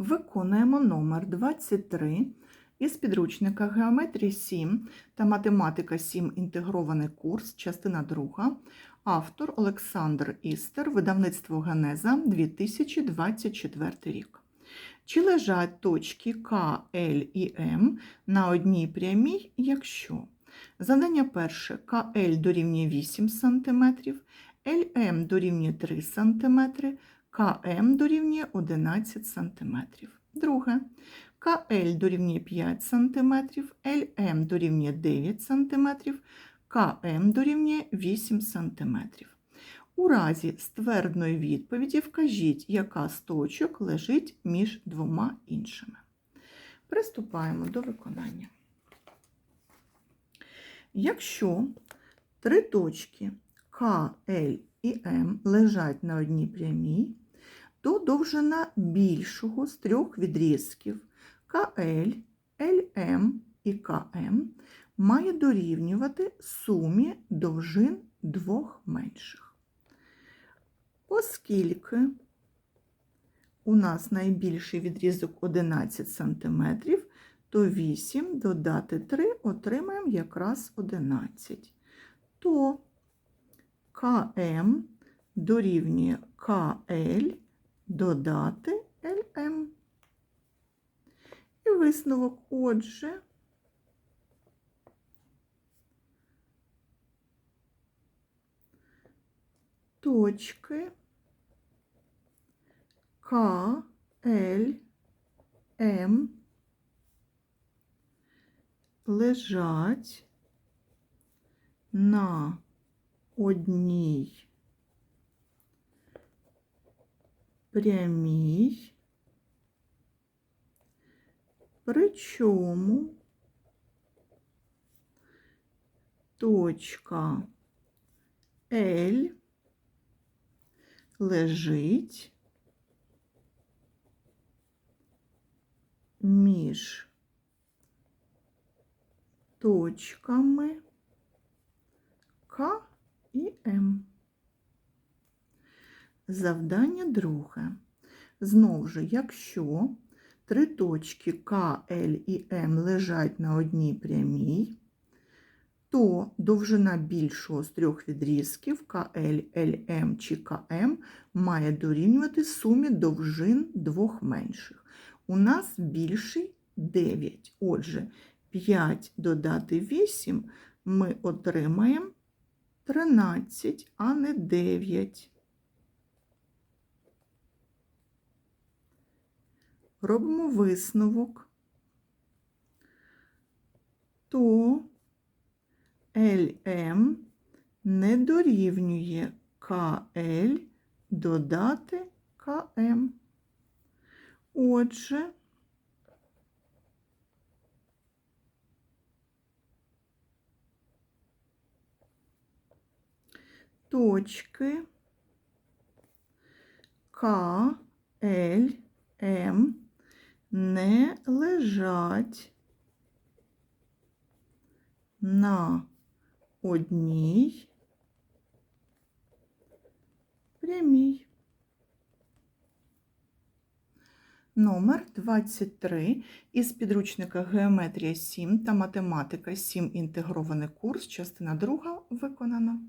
Виконуємо номер 23 із підручника Геометрія 7 та Математика 7. Інтегрований курс, частина 2. Автор Олександр Істер, видавництво Генеза 2024 рік. Чи лежать точки К, Л і М на одній прямій, якщо Завдання перше КЛ дорівнює 8 см, ЛМ дорівнює 3 см, КМ дорівнює 11 см. Друге. КЛ дорівнює 5 см, ЛМ дорівнює 9 см, КМ дорівнює 8 см. У разі ствердної відповіді вкажіть, яка з точок лежить між двома іншими. Приступаємо до виконання. Якщо три точки К, Л і М лежать на одній прямій, то довжина більшого з трьох відрізків КЛ, ЛМ і КМ має дорівнювати сумі довжин двох менших. Оскільки у нас найбільший відрізок 11 см, то 8 додати 3 отримаємо якраз 11. То КМ дорівнює КЛ додати ЛМ. І висновок, отже, точки К, Л, М лежать на одній прямій, причому точка L лежить між точками К і М. Завдання друге. Знову ж, якщо три точки К, Л і М лежать на одній прямій, то довжина більшого з трьох відрізків КЛ, ЛМ чи КМ має дорівнювати сумі довжин двох менших. У нас більший 9. Отже, 5 додати 8 ми отримаємо 13, а не 9. Робимо висновок. То LM не дорівнює КЛ додати КМ. Отже, точки К, Л, М не лежать на одній прямій. Номер 23 із підручника Геометрія 7 та Математика 7. Інтегрований курс, частина 2 виконано.